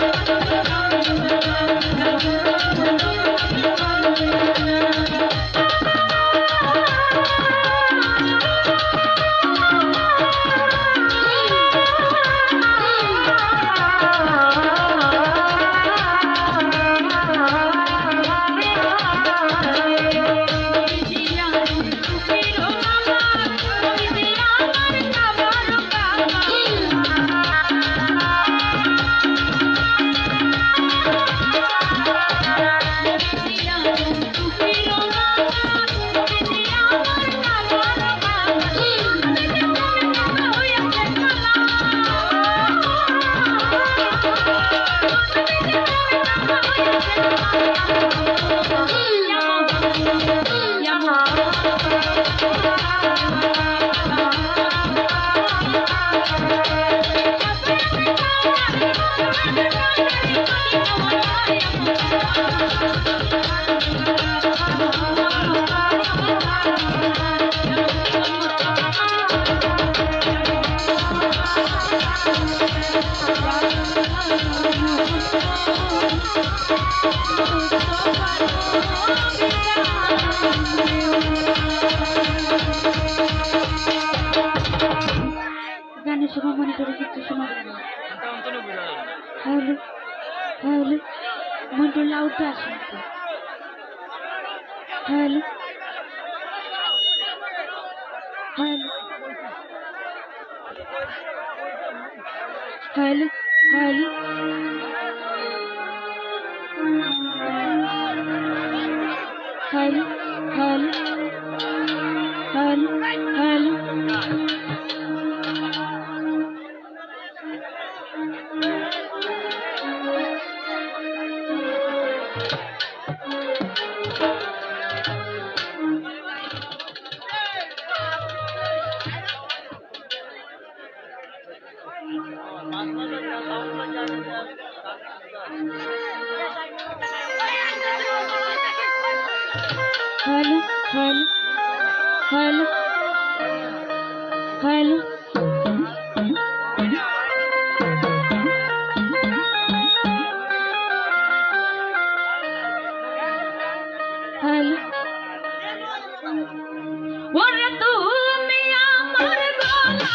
Thank you. গানের সময় মনে করে কিছু সময় তাহলে তাহলে মনটা লাউডে আসেন তো তাহলে তাহলে তাহলে hello Hali. Hali. Hali. हल हल हल हल। और तू मियाँ मर गोला